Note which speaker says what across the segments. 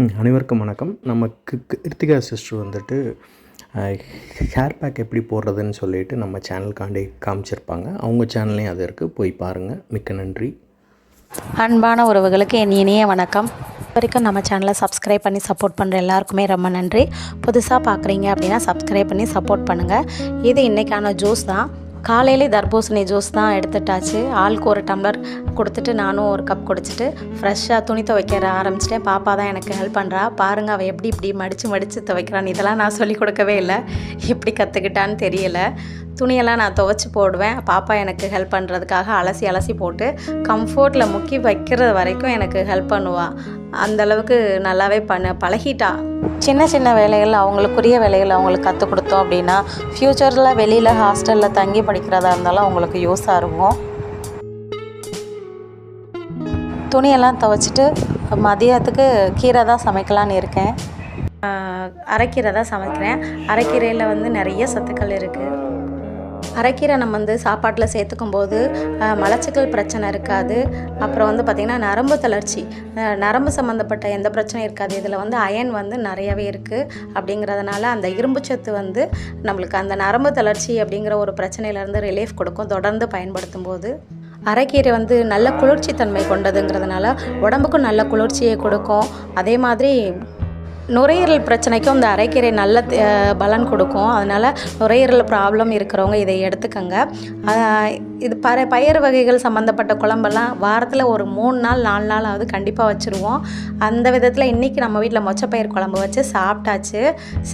Speaker 1: அனைவருக்கும் வணக்கம். நம்ம கிருத்திகா சிஸ்டர் வந்துட்டு ஹேர் பேக் எப்படி போடுறதுன்னு சொல்லிட்டு நம்ம சேனலுக்காண்டி காமிச்சிருப்பாங்க. அவங்க சேனல்லையும் அது இருக்குது போய் பாருங்கள் மிக்க நன்றி.
Speaker 2: அன்பான உறவுகளுக்கு என் இனிய வணக்கம். வரைக்கும் நம்ம சேனலை சப்ஸ்கிரைப் பண்ணி சப்போர்ட் பண்ணுற எல்லாருக்குமே ரொம்ப நன்றி. புதுசாக பார்க்குறீங்க அப்படின்னா சப்ஸ்கிரைப் பண்ணி சப்போர்ட் பண்ணுங்கள் இது இன்றைக்கான ஜூஸ் தான். காலையிலே தர்பூசணி ஜூஸ் தான் எடுத்துட்டாச்சு. ஆளுக்கு ஒரு டம்ளர் கொடுத்துட்டு நானும் ஒரு கப் குடிச்சிட்டு ஃப்ரெஷ்ஷாக துணி துவைக்கிற ஆரம்பிச்சிட்டேன். பாப்பா தான் எனக்கு ஹெல்ப் பண்ணுறா பாருங்கள் அவள் எப்படி இப்படி மடித்து மடித்து துவைக்கிறான்னு. இதெல்லாம் நான் சொல்லி கொடுக்கவே இல்லை. எப்படி கற்றுக்கிட்டான்னு தெரியல. துணியெல்லாம் நான் துவைச்சி போடுவேன். பாப்பா எனக்கு ஹெல்ப் பண்ணுறதுக்காக அலசி அலசி போட்டு கம்ஃபோர்ட்டில் முக்கி வைக்கிறது வரைக்கும் எனக்கு ஹெல்ப் பண்ணுவாள் அந்த அளவுக்கு நல்லாவே பண்ண பழகிட்டா. சின்ன சின்ன வேலைகள் அவங்களுக்குரிய வேலைகள் அவங்களுக்கு கற்றுக் கொடுத்தோம் அப்படின்னா ஃப்யூச்சரில் வெளியில் ஹாஸ்டலில் தங்கி படிக்கிறதா இருந்தாலும் அவங்களுக்கு யூஸாக இருக்கும். துணியெல்லாம் துவைச்சிட்டு மதியத்துக்கு கீரை தான் சமைக்கலான்னு இருக்கேன். அரைக்கீரை தான் சமைக்கிறேன். அரைக்கீரையில் வந்து நிறைய சத்துக்கள் இருக்குது அரைக்கீரை நம்ம வந்து சாப்பாட்டில் சேர்த்துக்கும் போது மலச்சிக்கல் பிரச்சனை இருக்காது. அப்புறம் வந்து பார்த்திங்கன்னா நரம்பு தளர்ச்சி நரம்பு சம்மந்தப்பட்ட எந்த பிரச்சனையும் இருக்காது. இதில் வந்து அயன் வந்து நிறையவே இருக்குது அப்படிங்கிறதுனால அந்த இரும்புச்சத்து வந்து நம்மளுக்கு அந்த நரம்பு தளர்ச்சி அப்படிங்கிற ஒரு பிரச்சனையிலேருந்து ரிலீஃப் கொடுக்கும். தொடர்ந்து பயன்படுத்தும் போது அரைக்கீரை வந்து நல்ல குளிர்ச்சி தன்மை கொண்டதுங்கிறதுனால உடம்புக்கும் நல்ல குளிர்ச்சியை கொடுக்கும். அதே மாதிரி நுரையீரல் பிரச்சனைக்கும் இந்த அரைக்கீரை நல்ல பலன் கொடுக்கும். அதனால் நுரையீரல் ப்ராப்ளம் இருக்கிறவங்க இதை எடுத்துக்கோங்க. இது பற பயிர் வகைகள் சம்மந்தப்பட்ட குழம்பெல்லாம் வாரத்தில் ஒரு மூணு நாள் நாலு நாளாவது கண்டிப்பாக வச்சுருவோம். அந்த விதத்தில் இன்றைக்கி நம்ம வீட்டில் மொச்சப்பயிர் குழம்பு வச்சு சாப்பிட்டாச்சு.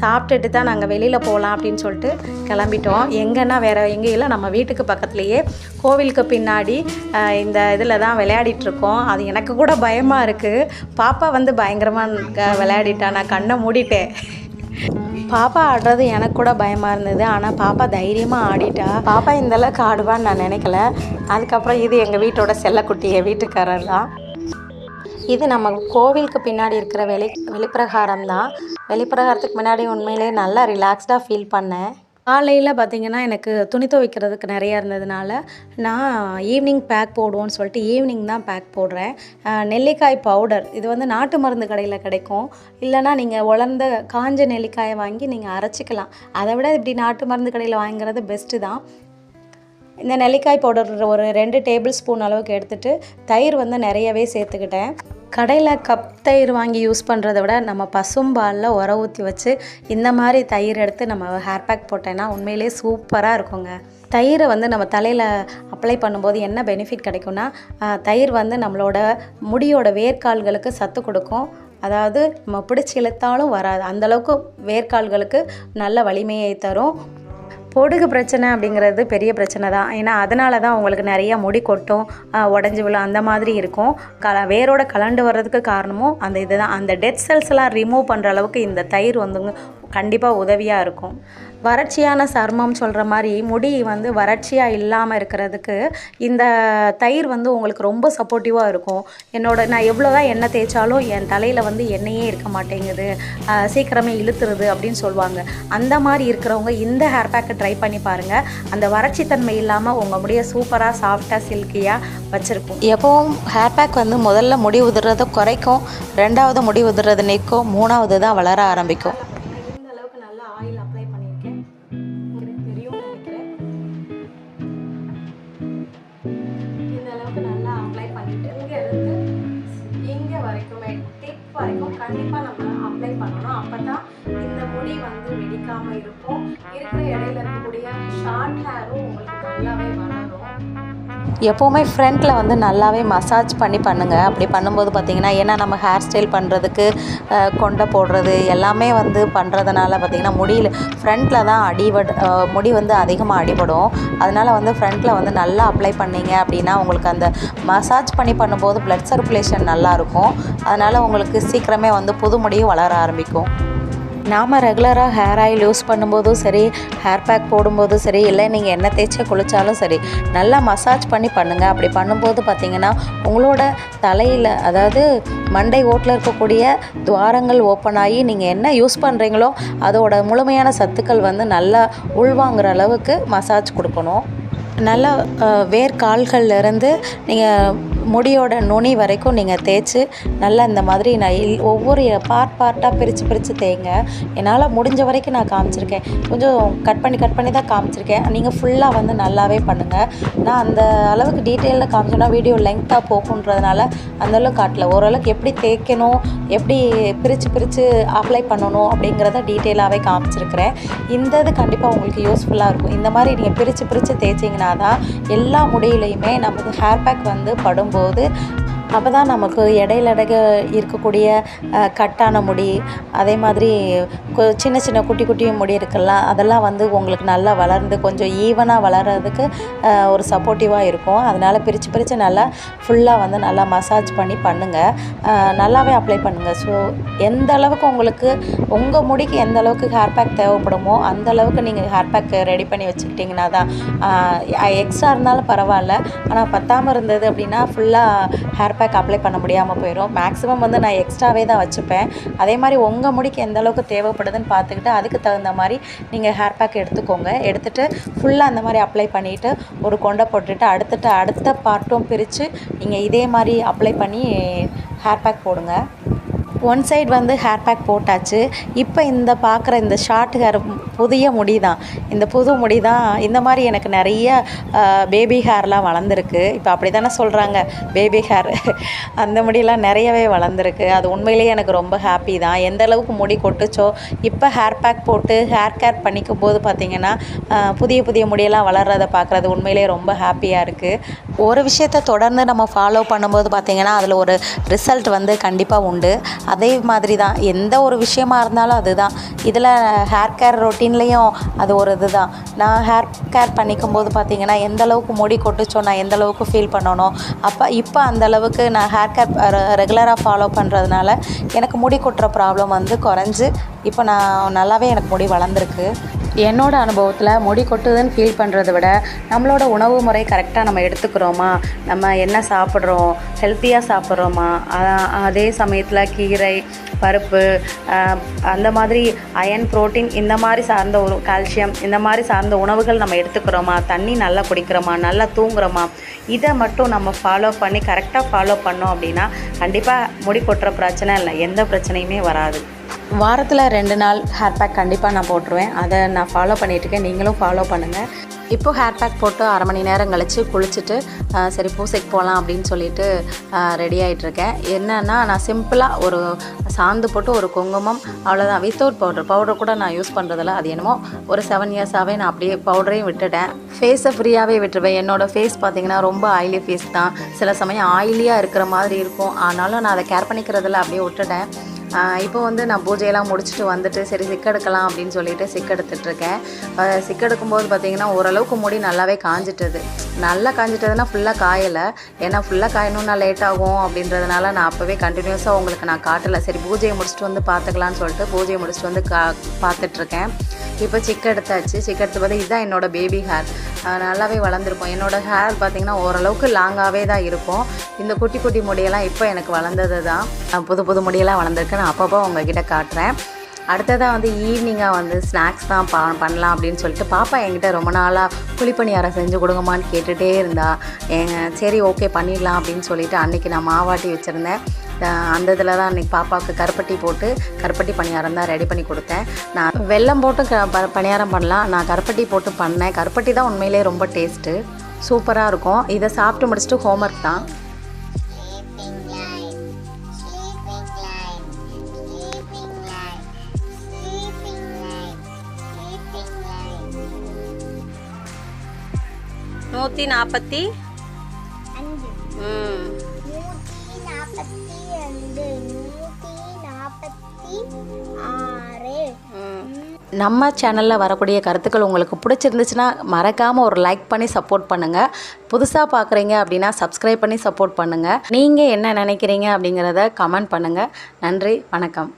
Speaker 2: சாப்பிட்டுட்டு தான் நாங்கள் வெளியில் போகலாம் அப்படின்னு சொல்லிட்டு கிளம்பிட்டோம். எங்கன்னா வேறு எங்கேயும் இல்லை நம்ம வீட்டுக்கு பக்கத்துலேயே கோவிலுக்கு பின்னாடி இந்த இதில் தான் விளையாடிட்டு இருக்கோம். அது எனக்கு கூட பயமாக இருக்குது பாப்பா வந்து பயங்கரமாக விளையாடிட்டா. நான் கண்ணை மூடிட்டேன். பாப்பா ஆடுறது எனக்கு கூட பயமாக இருந்தது. ஆனால் பாப்பா தைரியமாக ஆடிட்டா. பாப்பா இந்த அளவுக்கு ஆடுவான்னு நான் நினைக்கல. அதுக்கப்புறம் இது எங்கள் வீட்டோட செல்லக்குட்டி என் வீட்டுக்காரர் தான் இது நம்ம கோவிலுக்கு பின்னாடி இருக்கிற வெளி வெளிப்பிரகாரம் தான் வெளிப்பிரகாரத்துக்கு முன்னாடி உண்மையிலேயே நல்லா ரிலாக்ஸ்டாக ஃபீல் பண்ணேன். காலையில் பார்த்தீங்கன்னா எனக்கு துணி துவைக்கிறதுக்கு நிறையா இருந்ததுனால நான் ஈவினிங் பேக் போடுவோன்னு சொல்லிட்டு ஈவினிங் தான் பேக் போடுறேன். நெல்லிக்காய் பவுடர் இது வந்து நாட்டு மருந்து கடையில் கிடைக்கும். இல்லைனா நீங்கள் உலர்ந்த காஞ்ச நெல்லிக்காயை வாங்கி நீங்கள் அரைச்சிக்கலாம். அதை விட இப்படி நாட்டு மருந்து கடையில் வாங்குறது பெஸ்ட்டு தான். இந்த நெல்லிக்காய் பவுடர் ஒரு ரெண்டு டேபிள் ஸ்பூன் அளவுக்கு எடுத்துகிட்டு தயிர் வந்து நிறையவே சேர்த்துக்கிட்டேன். கடையில் கப் தயிர் வாங்கி யூஸ் பண்ணுறத விட நம்ம பசும்பாலில் உர ஊற்றி வச்சு இந்த மாதிரி தயிர் எடுத்து நம்ம ஹேர் பேக் போட்டேன்னா உண்மையிலேயே சூப்பராக இருக்குங்க. தயிரை வந்து நம்ம தலையில் அப்ளை பண்ணும்போது என்ன பெனிஃபிட் கிடைக்கும்னா தயிர் வந்து நம்மளோட முடியோட வேர்க்கால்களுக்கு சத்து கொடுக்கும். அதாவது நம்ம பிடிச்சி இழுத்தாலும் வராது. அந்தளவுக்கு வேர்க்கால்களுக்கு நல்ல வலிமையை தரும். பொடுகு பிரச்சனை அப்படிங்கிறது பெரிய பிரச்சனை தான். ஏன்னா அதனால தான் உங்களுக்கு நிறைய முடி கொட்டும் உடஞ்சி விழும் அந்த மாதிரி இருக்கும். க வேரோட கலண்டு வர்றதுக்கு காரணமும் அந்த இதுதான். அந்த டெட் செல்ஸ்லாம் ரிமூவ் பண்ணுற அளவுக்கு இந்த தயிர் வந்துங்க கண்டிப்பாக உதவியாக இருக்கும். வறட்சியான சர்மம் சொல்கிற மாதிரி முடி வந்து வறட்சியாக இல்லாமல் இருக்கிறதுக்கு இந்த தயிர் வந்து உங்களுக்கு ரொம்ப சப்போர்ட்டிவாக இருக்கும். என்னோட நான் எவ்வளோ தான் எண்ணெய் தேய்ச்சாலும் என் தலையில் வந்து எண்ணெயே இருக்க மாட்டேங்குது. சீக்கிரமே இழுத்துருது அப்படின்னு சொல்லுவாங்க. அந்த மாதிரி இருக்கிறவங்க இந்த ஹேர் பேக்கெட் ட்ரை பண்ணி பாருங்கள் அந்த வறட்சி தன்மை இல்லாமல் உங்கள் முடியை சூப்பராக சாஃப்டாக சில்கியாக வச்சுருக்கும். எப்போவும் ஹேர் பேக் வந்து முதல்ல முடி உதிர்றதை குறைக்கும் ரெண்டாவது முடி உதிர்றது நிற்கும் மூணாவது தான் வளர ஆரம்பிக்கும். வரைக்குமே டிப் வரைக்கும் கண்டிப்பா நம்ம அப்ளை பண்ணணும். அப்பதான் இந்த முடி வந்து வெடிக்காம இருக்கும் இருக்கிற இடையில இருக்கக்கூடிய ஷார்ட் ஹேரும் உங்களுக்கு நல்லாவே வளரும். எப்போவுமே ஃப்ரண்ட்டில் வந்து நல்லாவே மசாஜ் பண்ணி பண்ணுங்கள் அப்படி பண்ணும்போது பார்த்தீங்கன்னா ஏன்னா நம்ம ஹேர் ஸ்டைல் பண்ணுறதுக்கு கொண்டை போடுறது எல்லாமே வந்து பண்ணுறதுனால பார்த்தீங்கன்னா முடியில் ஃப்ரண்ட்டில் தான் அடிபட் முடி வந்து அதிகமாக அடிபடும். அதனால் வந்து ஃப்ரண்ட்டில் வந்து நல்லா அப்ளை பண்ணீங்க அப்படின்னா உங்களுக்கு அந்த மசாஜ் பண்ணி பண்ணும்போது ப்ளட் சர்க்குலேஷன் நல்லாயிருக்கும் அதனால் உங்களுக்கு சீக்கிரமே வந்து புது முடியும் வளர ஆரம்பிக்கும். நாம் ரெகுலராக ஹேர் ஆயில் யூஸ் பண்ணும்போதும் சரி ஹேர் பேக் போடும்போதும் சரி இல்லை நீங்கள் எண்ணெய் தேய்ச்சி குளித்தாலும் சரி நல்லா மசாஜ் பண்ணி பண்ணுங்கள் அப்படி பண்ணும்போது பார்த்தீங்கன்னா உங்களோட தலையில் அதாவது மண்டை ஓட்டில் இருக்கக்கூடிய துவாரங்கள் ஓப்பன் ஆகி நீங்கள் என்ன யூஸ் பண்ணுறீங்களோ அதோட முழுமையான சத்துக்கள் வந்து நல்லா உள்வாங்குற அளவுக்கு மசாஜ் கொடுக்கணும். நல்லா அஹ், நீங்கள் முடியோட நுனி வரைக்கும் நீங்கள் தேய்ச்சி நல்லா இந்த மாதிரி நான் ஒவ்வொரு பார்ட் பார்ட்டாக பிரித்து பிரித்து தேய்ங்க. என்னால் முடிஞ்ச வரைக்கும் நான் காமிச்சிருக்கேன். கொஞ்சம் கட் பண்ணி கட் பண்ணி தான் காமிச்சிருக்கேன். நீங்கள் ஃபுல்லாக வந்து நல்லாவே பண்ணுங்கள் நான் அந்த அளவுக்கு டீட்டெயிலில் காமிச்சோன்னா வீடியோ லெங்க்த்தாக போகுன்றதுனால அந்தளவுக்கு காட்டல. ஓரளவுக்கு எப்படி தேய்க்கணும் எப்படி பிரித்து பிரித்து அப்ளை பண்ணணும் அப்படிங்கிறத டீட்டெயிலாகவே காமிச்சிருக்கிறேன். இந்த இது கண்டிப்பாக உங்களுக்கு யூஸ்ஃபுல்லாக இருக்கும். இந்த மாதிரி நீங்கள் பிரித்து பிரித்து தேய்ச்சிங்கன்னா தான் எல்லா முடியிலையுமே நமக்கு ஹேர் பேக் வந்து படும். போது அப்போ தான் நமக்கு இடையிலடக இருக்கக்கூடிய கட்டான முடி அதே மாதிரி கொ- சின்ன சின்ன குட்டி குட்டி முடி இருக்குல்ல அதெல்லாம் வந்து உங்களுக்கு நல்லா வளர்ந்து கொஞ்சம் ஈவனாக வளர்கிறதுக்கு ஒரு சப்போர்ட்டிவாக இருக்கும். அதனால் பிரித்து பிரித்து நல்லா ஃபுல்லாக வந்து நல்லா மசாஜ் பண்ணி பண்ணுங்கள் நல்லாவே அப்ளை பண்ணுங்கள் ஸோ எந்த அளவுக்கு உங்களுக்கு உங்கள் முடிக்கு எந்த அளவுக்கு ஹேர் பேக் தேவைப்படுமோ அந்த அளவுக்கு நீங்கள் ஹேர் பேக் ரெடி பண்ணி வச்சுக்கிட்டிங்கன்னா தான் எக்ஸ்ட்ரா இருந்தாலும் பரவாயில்ல. ஆனால் பத்தாமல் இருந்தது அப்படின்னா ஃபுல்லாக ஹேர் பேக் பேக் அப்ளை பண்ண முடியாமல் போயிடும் மேக்ஸிமம் வந்து நான் எக்ஸ்ட்ராவே தான் வச்சுப்பேன். அதே மாதிரி உங்கள் முடிக்கு எந்த அளவுக்கு தேவைப்படுதுன்னு பார்த்துக்கிட்டு அதுக்கு தகுந்த மாதிரி நீங்கள் ஹேர் பேக் எடுத்துக்கோங்க. எடுத்துகிட்டு ஃபுல்லாக அந்த மாதிரி அப்ளை பண்ணிவிட்டு ஒரு கொண்டை போட்டுட்டு அடுத்துட்டு அடுத்த பார்ட்டும் பிரித்து நீங்கள் இதே மாதிரி அப்ளை பண்ணி ஹேர் பேக் போடுங்க. ஒன் சைடு வந்து ஹேர் பேக் போட்டாச்சு. இப்போ இந்த பார்க்குற இந்த ஷார்ட் ஹேர் புதிய முடி தான் இந்த புது முடி தான் இந்த மாதிரி எனக்கு நிறைய பேபி ஹேர்லாம் வளர்ந்துருக்கு. இப்போ அப்படி தானே சொல்கிறாங்க பேபி ஹேர் அந்த முடியெல்லாம் நிறையவே வளர்ந்துருக்கு. அது உண்மையிலேயே எனக்கு ரொம்ப ஹாப்பி தான். எந்த அளவுக்கு முடி கொட்டுச்சோ இப்போ ஹேர் பேக் போட்டு ஹேர் கேர் பண்ணிக்கும் போது பார்த்திங்கன்னா புதிய புதிய முடியெல்லாம் வளர்றதை பார்க்குறது உண்மையிலேயே ரொம்ப ஹாப்பியாக இருக்குது ஒரு விஷயத்தை தொடர்ந்து நம்ம ஃபாலோ பண்ணும்போது பார்த்திங்கன்னா அதில் ஒரு ரிசல்ட் வந்து கண்டிப்பாக உண்டு. அதே மாதிரி தான் எந்த ஒரு விஷயமா இருந்தாலும் அதுதான். இதில் ஹேர் கேர் ரொட்டீன்லேயும் அது ஒரு இதுதான். நான் ஹேர் கேர் பண்ணிக்கும் போது பார்த்தீங்கன்னா எந்த அளவுக்கு முடி கொட்டுச்சோ நான் எந்த அளவுக்கு ஃபீல் பண்ணணும் அப்போ இப்போ அந்த அளவுக்கு நான் ஹேர் கேர் ரெகுலராக ஃபாலோ பண்ணுறதுனால எனக்கு முடி கொட்டுற ப்ராப்ளம் வந்து குறைஞ்சி இப்போ நான் நல்லாவே எனக்கு முடி வளர்ந்துருக்கு. என்னோட அனுபவத்தில் முடி கொட்டுதுன்னு ஃபீல் பண்ணுறத விட நம்மளோட உணவு முறை கரெக்டாக நம்ம எடுத்துக்கிறோமா? நம்ம என்ன சாப்பிட்றோம்? ஹெல்த்தியாக சாப்பிட்றோமா? அதே சமயத்தில் கீரை பருப்பு அந்த மாதிரி அயன் புரோட்டீன் இந்த மாதிரி சார்ந்த ஒரு கால்சியம் இந்த மாதிரி சார்ந்த உணவுகள் நம்ம எடுத்துக்கிறோமா? தண்ணி நல்லா குடிக்கிறோமா? நல்லா தூங்குறோமா? இதை மட்டும் நம்ம ஃபாலோ பண்ணி கரெக்டாக ஃபாலோ பண்ணோம் அப்படின்னா கண்டிப்பாக முடி கொட்டுற பிரச்சனை இல்லை. எந்த பிரச்சனையுமே வராது. வாரத்தில் ரெண்டு நாள் ஹேர் பேக் கண்டிப்பாக நான் போட்டுருவேன். அதை நான் ஃபாலோ பண்ணிகிட்ருக்கேன் நீங்களும் ஃபாலோ பண்ணுங்கள் இப்போது ஹேர் பேக் போட்டு அரை மணி நேரம் கழித்து குளிச்சுட்டு சரி பூசைக்கு போகலாம் அப்படின்னு சொல்லிட்டு ரெடி ஆகிட்டுருக்கேன் என்னென்னா நான் சிம்பிளாக ஒரு சாந்து போட்டு ஒரு குங்குமம் அவ்வளோதான் வித்தவுட் பவுடர் பவுடர் கூட நான் யூஸ் பண்ணுறதில்ல அது என்னமோ ஒரு செவன் இயர்ஸாகவே நான் அப்படியே பவுடரையும் விட்டுட்டேன். ஃபேஸை ஃப்ரீயாகவே விட்டுருவேன். என்னோடய ஃபேஸ் பார்த்தீங்கன்னா ரொம்ப ஆயிலி ஃபேஸ் தான். சில சமயம் ஆயிலியாக இருக்கிற மாதிரி இருக்கும். ஆனாலும் நான் அதை கேர் பண்ணிக்கிறதில்ல. அப்படியே விட்டுட்டேன். இப்போ வந்து நான் பூஜையெல்லாம் முடிச்சுட்டு வந்துட்டு சரி சிக்கு எடுக்கலாம் அப்படின்னு சொல்லிட்டு சிக்கெடுத்துட்ருக்கேன் எடுத்துட்ருக்கேன் சிக்கு எடுக்கும்போது பார்த்தீங்கன்னா ஓரளவுக்கு முடி நல்லாவே காஞ்சிட்டுது. நல்லா காஞ்சிட்டதுன்னா ஃபுல்லாக காயலை. ஏன்னா ஃபுல்லாக காயணும்னா லேட் ஆகும் அப்படின்றதுனால நான் அப்போவே கண்டினியூஸாக உங்களுக்கு நான் காட்டலை. சரி பூஜையை முடிச்சுட்டு வந்து பார்த்துக்கலான்னு சொல்லிட்டு பூஜையை முடிச்சுட்டு வந்து கா பார்த்துட்ருக்கேன் இப்போ சிக்கு எடுத்தாச்சு. சிக்கு எடுத்து பார்த்து இதுதான் என்னோட பேபி ஹேர் நல்லாவே வளர்ந்துருக்கும். என்னோட ஹேர் பார்த்திங்கன்னா ஓரளவுக்கு லாங்காகவே தான் இருக்கும். இந்த குட்டி குட்டி முடியெல்லாம் இப்போ எனக்கு வளர்ந்தது தான் புது புது முடியெல்லாம் வளர்ந்துருக்கு. நான் அப்பப்போ உங்ககிட்ட காட்டுறேன். அடுத்ததாக வந்து ஈவினிங்காக வந்து ஸ்நாக்ஸ் தான் பா பண்ணலாம் அப்படின்னு சொல்லிட்டு பாப்பா என்கிட்ட ரொம்ப நாளாக குழிப்பணியாரம் செஞ்சு கொடுங்கம்மான்னு கேட்டுகிட்டே இருந்தா. எங்க சரி ஓகே பண்ணிடலாம் அப்படின்னு சொல்லிட்டு அன்றைக்கி நான் மாவாட்டி வச்சுருந்தேன். அந்த இதில் தான் அன்றைக்கி பாப்பாவுக்கு கருப்பட்டி போட்டு கருப்பட்டி பணியாரம் தான் ரெடி பண்ணி கொடுத்தேன். நான் வெல்லம் போட்டு க பணியாரம் பண்ணலாம். நான் கருப்பட்டி போட்டு பண்ணேன். கருப்பட்டி தான் உண்மையிலேயே ரொம்ப டேஸ்ட்டு சூப்பராக இருக்கும். இதை சாப்பிட்டு முடிச்சுட்டு ஹோம்ஒர்க் தான். நூற்றி நாற்பத்தி ம். நம்ம சேனலில் வரக்கூடிய கருத்துக்கள் உங்களுக்கு பிடிச்சிருந்துச்சுன்னா மறக்காமல் ஒரு லைக் பண்ணி சப்போர்ட் பண்ணுங்கள் புதுசாக பார்க்குறீங்க அப்படின்னா சப்ஸ்கிரைப் பண்ணி சப்போர்ட் பண்ணுங்கள் நீங்கள் என்ன நினைக்கிறீங்க அப்படிங்கிறத கமெண்ட் பண்ணுங்கள் நன்றி வணக்கம்.